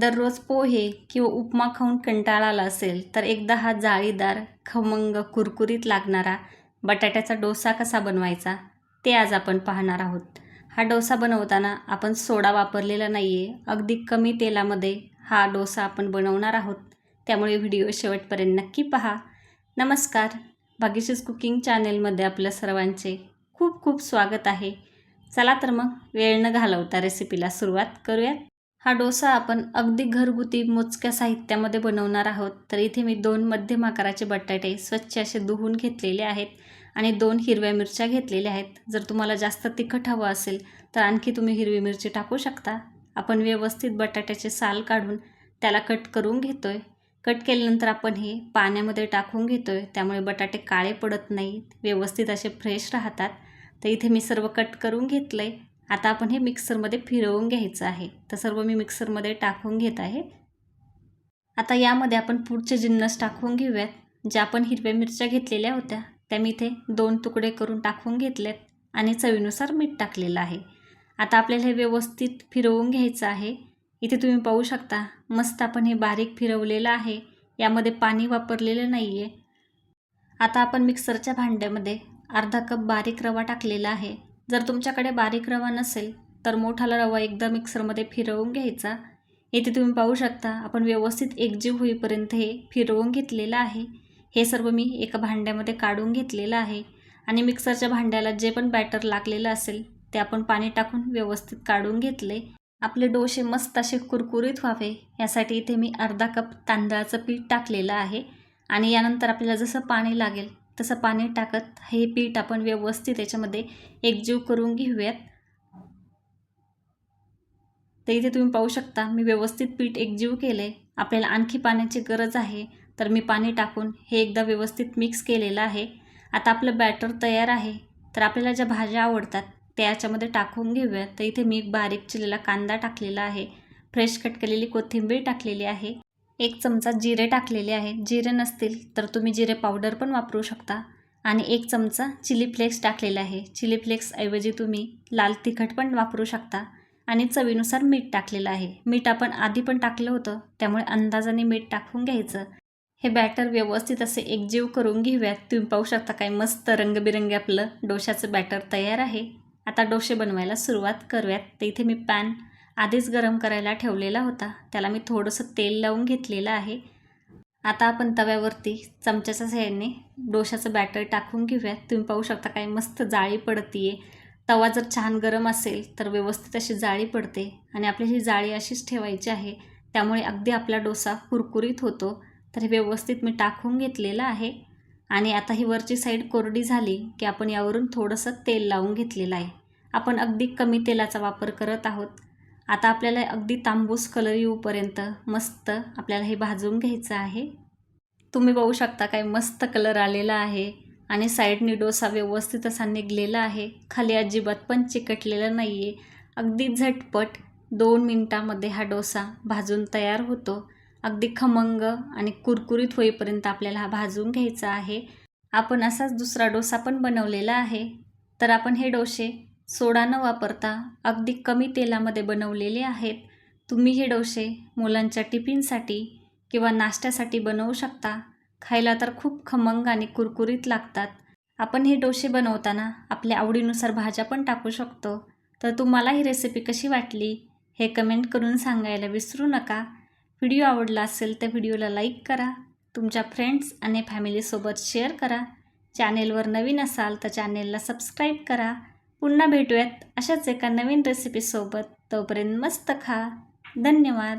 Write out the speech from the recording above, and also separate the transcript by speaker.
Speaker 1: दररोज पोहे किंवा उपमा खाऊन कंटाळा आला असेल तर एकदा हा जाळीदार खमंग कुरकुरीत लागणारा बटाट्याचा डोसा कसा बनवायचा ते आज आपण पाहणार आहोत. हा डोसा बनवताना आपण सोडा वापरलेला नाही आहे अगदी कमी तेलामध्ये हा डोसा आपण बनवणार आहोत. त्यामुळे व्हिडिओ शेवटपर्यंत नक्की पहा. नमस्कार. भाग्यशीज कुकिंग चॅनेलमध्ये आपल्या सर्वांचे खूप खूप स्वागत आहे. चला तर मग वेळ न घालवता रेसिपीला सुरुवात करूयात. हा डोसा आपण अगदी घरगुती मोजक्या साहित्यामध्ये बनवणार आहोत. तर इथे मी दोन मध्यम आकाराचे बटाटे स्वच्छ असे धुवून घेतलेले आहेत आणि दोन हिरव्या मिरच्या घेतलेल्या आहेत. जर तुम्हाला जास्त तिखट हवं असेल तर आणखी तुम्ही हिरवी मिरची टाकू शकता. आपण व्यवस्थित बटाट्याचे साल काढून त्याला कट करून घेतो आहे कट केल्यानंतर आपण हे पाण्यामध्ये टाकून घेतो आहे त्यामुळे बटाटे काळे पडत नाहीत. व्यवस्थित असे फ्रेश राहतात. तर इथे मी सर्व कट करून घेतलं आहे आता आपण हे मिक्सरमध्ये फिरवून घ्यायचं आहे. तर सर्व मी मिक्सरमध्ये टाकून घेत आहे. आता यामध्ये आपण पुढचे जिन्नस टाकून घेऊयात. ज्या आपण हिरव्या मिरच्या घेतलेल्या होत्या त्या मी इथे दोन तुकडे करून टाकून घेतलेत आणि चवीनुसार मीठ टाकलेलं आहे. आता आपल्याला हे व्यवस्थित फिरवून घ्यायचं आहे. इथे तुम्ही पाहू शकता मस्त आपण हे बारीक फिरवलेलं आहे. यामध्ये पाणी वापरलेलं नाही आहे आता आपण मिक्सरच्या भांड्यामध्ये अर्धा कप बारीक रवा टाकलेला आहे. जर तुमच्याकडे बारीक रवा नसेल तर मोठाला रवा एकदा मिक्सरमध्ये फिरवून घ्यायचा. इथे तुम्ही पाहू शकता आपण व्यवस्थित एकजीव होईपर्यंत हे फिरवून घेतलेलं आहे. हे सर्व मी एका भांड्यामध्ये काढून घेतलेलं आहे आणि मिक्सरच्या भांड्याला जे पण बॅटर लागलेलं असेल ते आपण पाणी टाकून व्यवस्थित काढून घेतले. आपले डोसे मस्त असे कुरकुरीत व्हावे यासाठी इथे मी अर्धा कप तांदळाचं पीठ टाकलेलं आहे आणि यानंतर आपल्याला जसं पाणी लागेल तसं पाणी टाकत हे पीठ आपण व्यवस्थित याच्यामध्ये एकजीव करून घेऊयात. तर इथे तुम्ही पाहू शकता मी व्यवस्थित पीठ एकजीव केलं आहे आपल्याला आणखी पाण्याची गरज आहे तर मी पाणी टाकून हे एकदा व्यवस्थित मिक्स केलेलं आहे. आता आपलं बॅटर तयार आहे तर आपल्याला ज्या भाज्या आवडतात त्या याच्यामध्ये टाकून घेऊयात. तर इथे मी बारीक चिरलेला कांदा टाकलेला आहे. फ्रेश कट केलेली कोथिंबीर टाकलेली आहे. एक चमचा जिरे टाकलेले आहे. जिरे नसतील तर तुम्ही जिरे पावडर पण वापरू शकता. आणि एक चमचा चिली फ्लेक्स टाकलेला आहे. चिली फ्लेक्सऐवजी तुम्ही लाल तिखट पण वापरू शकता. आणि चवीनुसार मीठ टाकलेलं आहे. मीठ आपण आधी पण टाकलं होतं. त्यामुळे अंदाजाने मीठ टाकून घ्यायचं. हे बॅटर व्यवस्थित असे एकजीव करून घेऊयात. तुम्ही पाहू शकता काय मस्त रंगबिरंगी आपलं डोशाचं बॅटर तयार आहे. आता डोसे बनवायला सुरुवात करूयात. तर इथे मी पॅन आधीच गरम करायला ठेवलेला होता. त्याला मी थोडंसं तेल लावून घेतलेलं आहे. आता आपण तव्यावरती चमच्याच्या सहाय्याने डोशाचं बॅटर टाकून घेऊयात. तुम्ही पाहू शकता काय मस्त जाळी पडतीये. तवा जर छान गरम असेल तर व्यवस्थित अशी जाळी पडते आणि आपली ही जाळी अशीच ठेवायची आहे. त्यामुळे अगदी आपला डोसा कुरकुरीत होतो. तर हे व्यवस्थित मी टाकून घेतलेलं आहे. आणि आता ही वरची साईड कोरडी झाली की आपण यावरून थोडंसं तेल लावून घेतलेलं आहे. आपण अगदी कमी तेलाचा वापर करत आहोत. आता आपल्याला अगदी तांबूस कलर येऊपर्यंत मस्त आपल्याला हे भाजून घ्यायचं आहे. तुम्ही बघू शकता काय मस्त कलर आलेला आहे आणि साईडनी डोसा व्यवस्थित असा निघलेला आहे. खाली अजिबात पण चिकटलेला नाही आहे अगदी झटपट दोन मिनटामध्ये हा डोसा भाजून तयार होतो. अगदी खमंग आणि कुरकुरीत होईपर्यंत आपल्याला हा भाजून घ्यायचा आहे. आपण असाच दुसरा डोसा पण बनवलेला आहे. तर आपण हे डोसे सोडा न वापरता अगदी कमी तेलामध्ये बनवलेले आहेत. तुम्ही हे डोसे मुलांच्या टिफिनसाठी किंवा नाश्त्यासाठी बनवू शकता. खायला तर खूप खमंग आणि कुरकुरीत लागतात. आपण हे डोसे बनवताना आपल्या आवडीनुसार भाज्या पण टाकू शकतो. तर तुम्हाला ही रेसिपी कशी वाटली? हे कमेंट करून सांगायला विसरू नका. व्हिडिओ आवडला असेल तर व्हिडिओला लाईक करा. तुमच्या फ्रेंड्स आणि फॅमिलीसोबत शेअर करा. चॅनेलवर नवीन असाल तर चॅनेलला सबस्क्राईब करा. पुन्हा भेटूयात अशाच एका नवीन रेसिपीसोबत तोपर्यंत मस्त खा. धन्यवाद.